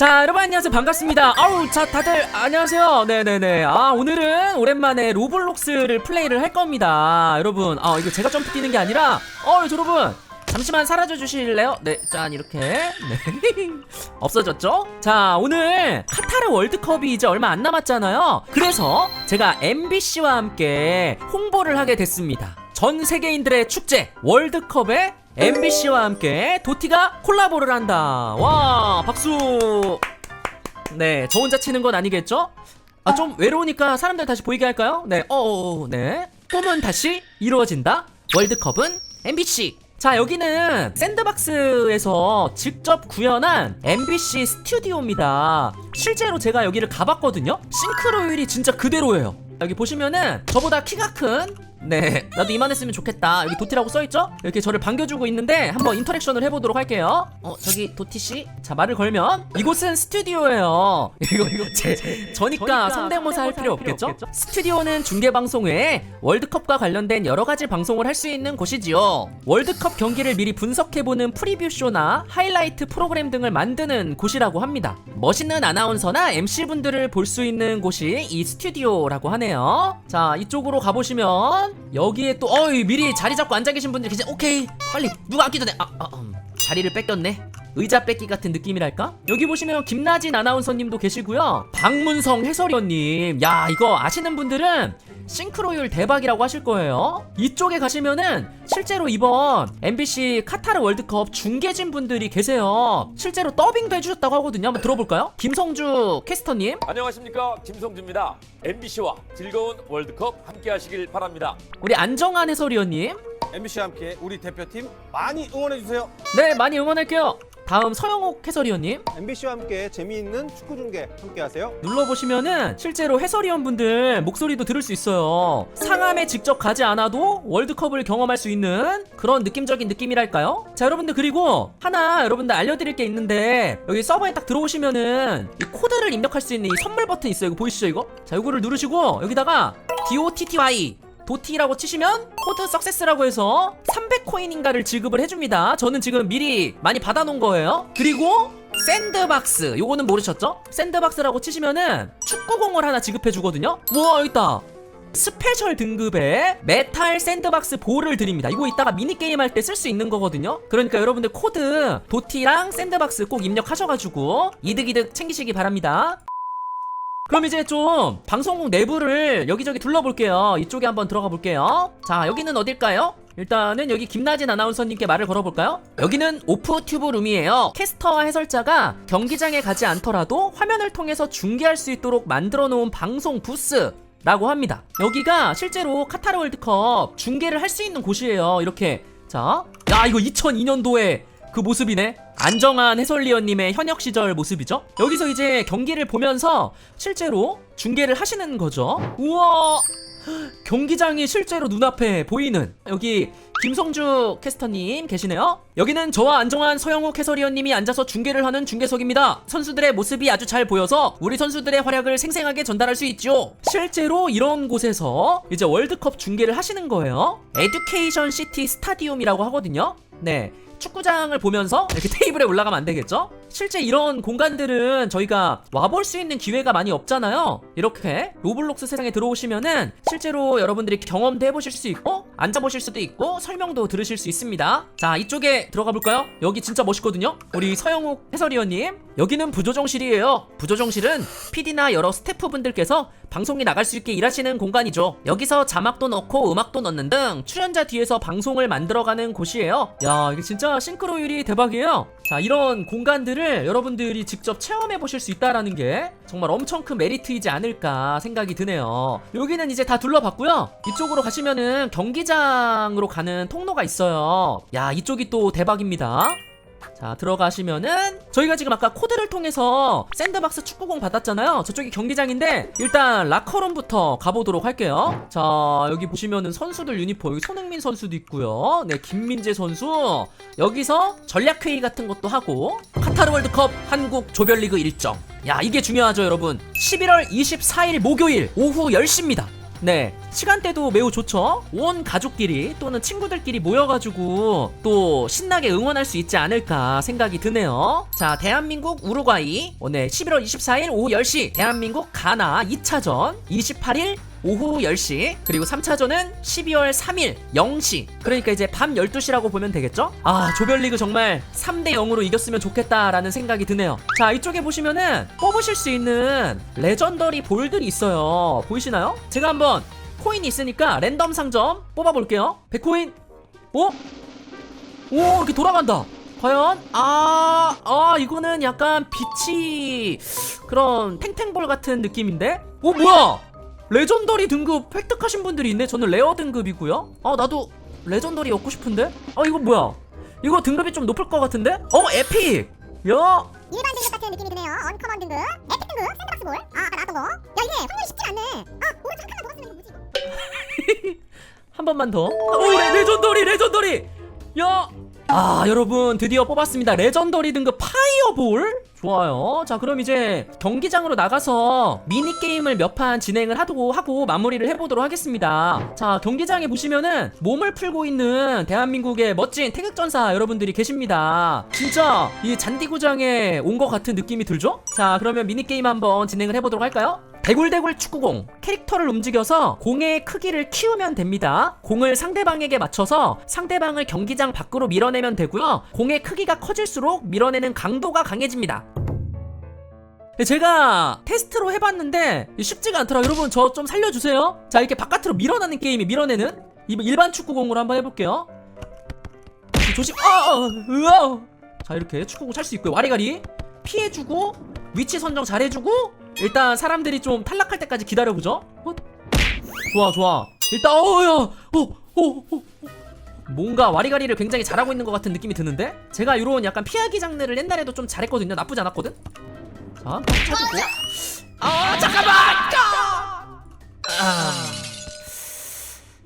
자 여러분 안녕하세요. 반갑습니다. 아우 자 다들 안녕하세요. 네네네. 아 오늘은 오랜만에 로블록스를 플레이를 할 겁니다. 여러분 아 이거 제가 점프 뛰는 게 아니라 어 여러분 잠시만 사라져 주실래요? 네, 짠 이렇게. 네. 없어졌죠? 자 오늘 카타르 월드컵이 이제 얼마 안 남았잖아요. 그래서 제가 MBC와 함께 홍보를 하게 됐습니다. 전 세계인들의 축제 월드컵에 MBC와 함께 도티가 콜라보를 한다 와 박수 네, 저 혼자 치는 건 아니겠죠? 아, 좀 외로우니까 사람들 다시 보이게 할까요? 네, 어, 네. 꿈은 다시 이루어진다. 월드컵은 MBC. 자, 여기는 샌드박스에서 직접 구현한 MBC 스튜디오입니다. 실제로 제가 여기를 가봤거든요? 싱크로율이 진짜 그대로예요. 여기 보시면은 저보다 키가 큰 네, 나도 이만했으면 좋겠다. 여기 도티라고 써있죠? 이렇게 저를 반겨주고 있는데 한번 인터랙션을 해보도록 할게요. 어, 저기 도티 씨, 자 말을 걸면 이곳은 스튜디오예요. 이거 이거 제 저니까 성대모사 할 필요 없겠죠? 스튜디오는 중계 방송 외에 월드컵과 관련된 여러 가지 방송을 할 수 있는 곳이지요. 월드컵 경기를 미리 분석해보는 프리뷰 쇼나 하이라이트 프로그램 등을 만드는 곳이라고 합니다. 멋있는 아나운서나 MC 분들을 볼 수 있는 곳이 이 스튜디오라고 하네요. 자, 이쪽으로 가보시면 여기에 또 어이 미리 자리 잡고 앉아 계신 분들 계세요. 오케이, 빨리 누가 앉기 전에 아, 아 음, 자리를 뺏겼네. 의자 뺏기 같은 느낌이랄까? 여기 보시면 김나진 아나운서님도 계시고요. 박문성 해설위원님, 야 이거 아시는 분들은 싱크로율 대박이라고 하실 거예요. 이쪽에 가시면은 실제로 이번 MBC 카타르 월드컵 중계진 분들이 계세요. 실제로 더빙도 해주셨다고 하거든요. 한번 들어볼까요? 김성주 캐스터님. 안녕하십니까 김성주입니다. MBC와 즐거운 월드컵 함께하시길 바랍니다. 우리 안정환 해설위원님. MBC와 함께 우리 대표팀 많이 응원해 주세요. 네, 많이 응원할게요. 다음 서영옥 해설위원님. MBC와 함께 재미있는 축구 중계 함께 하세요. 눌러보시면은 실제로 해설위원 분들 목소리도 들을 수 있어요. 상암에 직접 가지 않아도 월드컵을 경험할 수 있는 그런 느낌적인 느낌이랄까요? 자, 여러분들 그리고 하나 여러분들 알려드릴 게 있는데 여기 서버에 딱 들어오시면은 이 코드를 입력할 수 있는 이 선물 버튼 있어요. 이거 보이시죠 이거? 자, 이거를 누르시고 여기다가 DOTTY 도티라고 치시면 코드 석세스라고 해서 300코인인가를 지급을 해줍니다. 저는 지금 미리 많이 받아놓은 거예요. 그리고 샌드박스 요거는 모르셨죠? 샌드박스라고 치시면은 축구공을 하나 지급해 주거든요. 우와 있다. 스페셜 등급의 메탈 샌드박스 볼을 드립니다. 이거 이따가 미니게임 할 때 쓸 수 있는 거거든요. 그러니까 여러분들 코드 도티랑 샌드박스 꼭 입력하셔가지고 이득이득 챙기시기 바랍니다. 그럼 이제 좀 방송국 내부를 여기저기 둘러볼게요. 이쪽에 한번 들어가 볼게요. 자, 여기는 어딜까요? 일단은 여기 김나진 아나운서님께 말을 걸어볼까요? 여기는 오프 튜브 룸이에요. 캐스터와 해설자가 경기장에 가지 않더라도 화면을 통해서 중계할 수 있도록 만들어 놓은 방송 부스. 라고 합니다. 여기가 실제로 카타르 월드컵 중계를 할 수 있는 곳이에요. 이렇게. 자. 야, 이거 2002년도에 그 모습이네. 안정환 해설위원님의 현역 시절 모습이죠. 여기서 이제 경기를 보면서 실제로 중계를 하시는 거죠. 우와! 경기장이 실제로 눈앞에 보이는 여기 김성주 캐스터님 계시네요. 여기는 저와 안정환 서영욱 해설위원님이 앉아서 중계를 하는 중계석입니다. 선수들의 모습이 아주 잘 보여서 우리 선수들의 활약을 생생하게 전달할 수 있죠. 실제로 이런 곳에서 이제 월드컵 중계를 하시는 거예요. 에듀케이션 시티 스타디움이라고 하거든요. 네. 축구장을 보면서 이렇게 테이블에 올라가면 안 되겠죠? 실제 이런 공간들은 저희가 와볼 수 있는 기회가 많이 없잖아요. 이렇게 로블록스 세상에 들어오시면은 실제로 여러분들이 경험도 해보실 수 있고 앉아보실 수도 있고 설명도 들으실 수 있습니다. 자 이쪽에 들어가 볼까요? 여기 진짜 멋있거든요. 우리 서영욱 해설위원님 여기는 부조정실이에요. 부조정실은 PD나 여러 스태프분들께서 방송이 나갈 수 있게 일하시는 공간이죠. 여기서 자막도 넣고 음악도 넣는 등 출연자 뒤에서 방송을 만들어가는 곳이에요. 야 이게 진짜 싱크로율이 대박이에요. 자 이런 공간들을 여러분들이 직접 체험해 보실 수 있다라는 게 정말 엄청 큰 메리트이지 않을까 생각이 드네요. 여기는 이제 다 둘러봤고요. 이쪽으로 가시면은 경기장으로 가는 통로가 있어요. 야 이쪽이 또 대박입니다. 자 들어가시면은 저희가 지금 아까 코드를 통해서 샌드박스 축구공 받았잖아요. 저쪽이 경기장인데 일단 라커룸부터 가보도록 할게요. 자 여기 보시면은 선수들 유니폼. 여기 손흥민 선수도 있고요. 네 김민재 선수. 여기서 전략회의 같은 것도 하고 카타르 월드컵 한국 조별리그 일정. 야 이게 중요하죠 여러분. 11월 24일 목요일 오후 10시입니다 네 시간대도 매우 좋죠? 온 가족끼리 또는 친구들끼리 모여가지고 또 신나게 응원할 수 있지 않을까 생각이 드네요. 자 대한민국 우루과이. 오늘 11월 24일 오후 10시 대한민국 가나 2차전. 28일 오후 10시 그리고 3차전은 12월 3일 0시. 그러니까 이제 밤 12시라고 보면 되겠죠? 아 조별리그 정말 3대 0으로 이겼으면 좋겠다라는 생각이 드네요. 자 이쪽에 보시면은 뽑으실 수 있는 레전더리 볼들이 있어요. 보이시나요? 제가 한번 코인이 있으니까 랜덤 상점 뽑아볼게요. 100코인. 오? 오 이렇게 돌아간다. 과연? 아, 아 이거는 약간 빛이 그런 탱탱볼 같은 느낌인데? 오 뭐야 레전더리 등급 획득하신 분들이 있네. 저는 레어 등급이고요. 아 나도 레전더리 얻고 싶은데. 아 이거 뭐야? 이거 등급이 좀 높을 것 같은데? 어 에픽. 야. 일반 등급 같은 느낌이 드네요. 언커먼 등급, 에픽 등급, 샌드박스 볼. 아, 아까 나왔던 거. 야, 이게 확률이 쉽지 않네. 아, 오른쪽 한 칸만 더 쓰면 이거 뭐지? 한 번만 더. 오 레, 레전더리 레전더리. 야. 아 여러분 드디어 뽑았습니다. 레전더리 등급 파이어볼. 좋아요. 자 그럼 이제 경기장으로 나가서 미니 게임을 몇 판 진행을 하고 하고 마무리를 해보도록 하겠습니다. 자 경기장에 보시면은 몸을 풀고 있는 대한민국의 멋진 태극전사 여러분들이 계십니다. 진짜 이 잔디구장에 온 것 같은 느낌이 들죠? 자 그러면 미니 게임 한번 진행을 해보도록 할까요? 대굴대굴 축구공 캐릭터를 움직여서 공의 크기를 키우면 됩니다. 공을 상대방에게 맞춰서 상대방을 경기장 밖으로 밀어내면 되고요. 공의 크기가 커질수록 밀어내는 강도가 강해집니다. 네, 제가 테스트로 해봤는데 쉽지가 않더라. 여러분 저 좀 살려주세요. 자 이렇게 바깥으로 밀어내는 게임이 밀어내는 이 일반 축구공으로 한번 해볼게요. 조심. 아, 아, 으아. 자 이렇게 축구공 찰 수 있고요. 와리가리 피해주고 위치 선정 잘해주고 일단 사람들이 좀 탈락할 때까지 기다려보죠. 어? 좋아 좋아. 일단 어야 어, 어, 어, 어. 뭔가 와리가리를 굉장히 잘하고 있는 것 같은 느낌이 드는데 제가 이런 약간 피하기 장르를 옛날에도 좀 잘했거든요. 나쁘지 않았거든. 자 찾고. 아 잠깐만. 아.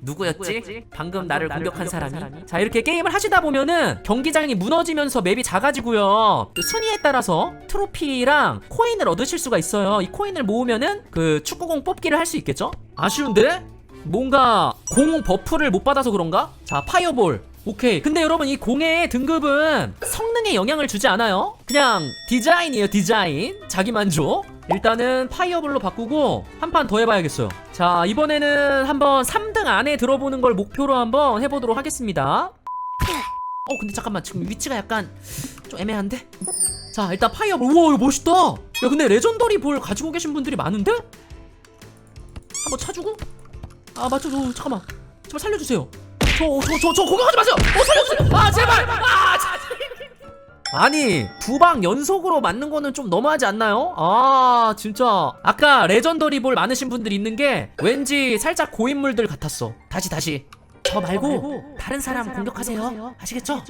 누구였지? 방금 나를 공격한 사람이? 자 이렇게 게임을 하시다 보면은 경기장이 무너지면서 맵이 작아지고요 그 순위에 따라서 트로피랑 코인을 얻으실 수가 있어요 이 코인을 모으면은 그 축구공 뽑기를 할 수 있겠죠? 아쉬운데? 뭔가 공 버프를 못 받아서 그런가? 자 파이어볼 오케이 근데 여러분 이 공의 등급은 성능에 영향을 주지 않아요 그냥 디자인이에요 디자인 자기만족 일단은 파이어볼로 바꾸고 한 판 더 해봐야겠어요. 자 이번에는 한번 3등 안에 들어보는 걸 목표로 한번 해보도록 하겠습니다. 어 근데 잠깐만. 지금 위치가 약간 좀 애매한데? 자 일단 파이어볼. 우와 이거 멋있다. 야 근데 레전더리 볼 가지고 계신 분들이 많은데? 한번 차주고? 아 맞죠. 저 잠깐만. 제발 살려주세요. 저 저 저 저 공격하지 마세요. 어 살려주세요. 아 제발. 아 자- 아니 두 방 연속으로 맞는 거는 좀 너무하지 않나요? 아 진짜. 아까 레전더리 볼 많으신 분들이 있는 게 왠지 살짝 고인물들 같았어. 다시 다시. 저 말고 다른 사람 공격하세요. 아시겠죠?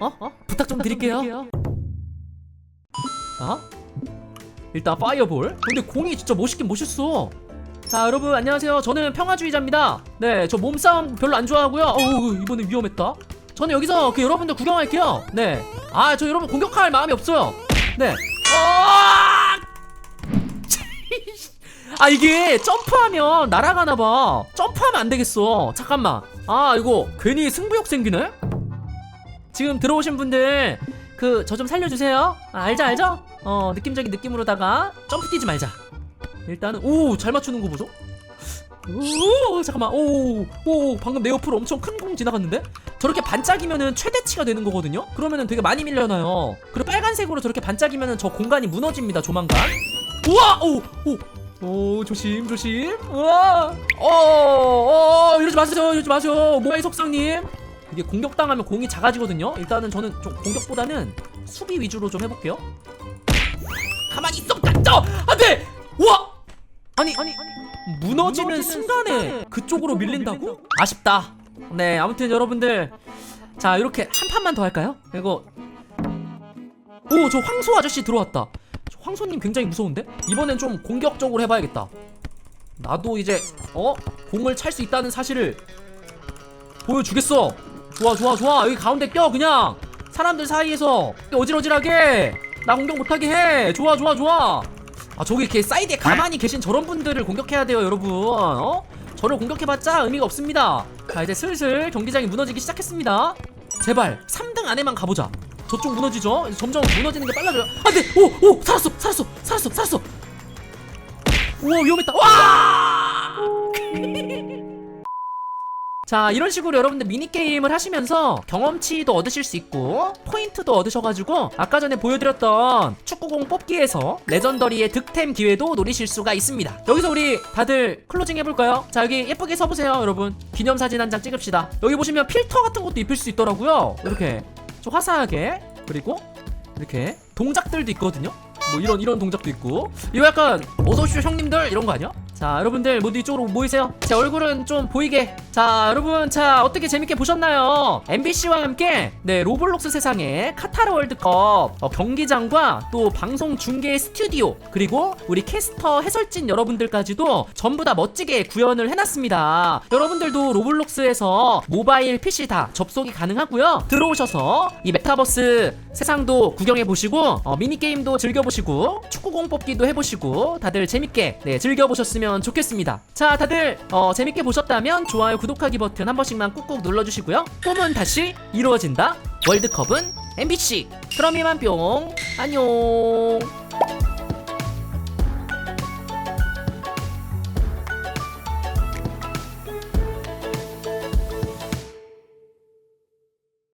어? 어? 부탁 좀 드릴게요. 자 일단 파이어볼. 근데 공이 진짜 멋있긴 멋있어. 자 여러분 안녕하세요. 저는 평화주의자입니다. 네 저 몸싸움 별로 안 좋아하고요. 어우 이번에 위험했다 저는 여기서 그 여러분들 구경할게요. 네 아 저 여러분 공격할 마음이 없어요. 네. 어! 아 이게 점프하면 날아가나봐. 점프하면 안 되겠어. 잠깐만. 아 이거 괜히 승부욕 생기네? 지금 들어오신 분들 그 저 좀 살려주세요. 아, 알죠 알죠? 어 느낌적인 느낌으로다가 점프 뛰지 말자. 일단은 오 잘 맞추는 거 보소 오 잠깐만. 오 오 방금 내 옆으로 엄청 큰 공 지나갔는데? 저렇게 반짝이면은 최대치가 되는 거거든요? 그러면은 되게 많이 밀려나요. 그리고 빨간색으로 저렇게 반짝이면은 저 공간이 무너집니다 조만간. 우와! 오오. 오 조심 조심. 우와! 어어 이러지 마세요 이러지 마세요. 모바이 속상님? 이게 공격당하면 공이 작아지거든요? 일단은 저는 좀 공격보다는 수비 위주로 좀 해볼게요. 가만히 있어 깜짝 안돼! 우와! 아니 아니 무너지는 순간에 그쪽으로 밀린다고? 아쉽다. 네 아무튼 여러분들 자 이렇게 한 판만 더 할까요? 이거. 오 저 황소 아저씨 들어왔다. 저 황소님 굉장히 무서운데? 이번엔 좀 공격적으로 해봐야겠다. 나도 이제 어? 공을 찰 수 있다는 사실을 보여주겠어. 좋아 좋아 좋아. 여기 가운데 껴 그냥. 사람들 사이에서. 어질어질하게. 나 공격 못하게 해. 좋아 좋아 좋아 아 저기 이렇게 사이드에 가만히 계신 저런 분들을 공격해야 돼요 여러분 어? 저를 공격해봤자 의미가 없습니다 자 이제 슬슬 경기장이 무너지기 시작했습니다 제발 3등 안에만 가보자 저쪽 무너지죠? 점점 무너지는 게 빨라져요 안돼! 오! 오! 살았어! 살았어! 살았어! 살았어! 우와 위험했다 와! 자 이런 식으로 여러분들 미니게임을 하시면서 경험치도 얻으실 수 있고 포인트도 얻으셔가지고 아까 전에 보여드렸던 축구공 뽑기에서 레전더리의 득템 기회도 노리실 수가 있습니다. 여기서 우리 다들 클로징 해볼까요? 자 여기 예쁘게 서보세요 여러분. 기념사진 한 장 찍읍시다. 여기 보시면 필터 같은 것도 입힐 수 있더라고요. 이렇게 좀 화사하게 그리고 이렇게 동작들도 있거든요. 뭐 이런 이런 동작도 있고. 이거 약간 어서오쇼 형님들. 이런 거 아니야? 자 여러분들 모두 이쪽으로 모이세요. 제 얼굴은 좀 보이게. 자 여러분 자 어떻게 재밌게 보셨나요? MBC와 함께 네 로블록스 세상의 카타르 월드컵 어, 경기장과 또 방송 중계 스튜디오 그리고 우리 캐스터 해설진 여러분들까지도 전부 다 멋지게 구현을 해놨습니다. 여러분들도 로블록스에서 모바일 PC 다 접속이 가능하고요. 들어오셔서 이 메타버스 세상도 구경해보시고 어, 미니게임도 즐겨보시고 축구공 뽑기도 해보시고 다들 재밌게 네, 즐겨보셨으면 좋겠습니다. 자 다들 어, 재밌게 보셨다면 좋아요 구독하기 버튼 한 번씩만 꾹꾹 눌러주시고요. 꿈은 다시 이루어진다. 월드컵은 MBC 그럼 이만 뿅. 안녕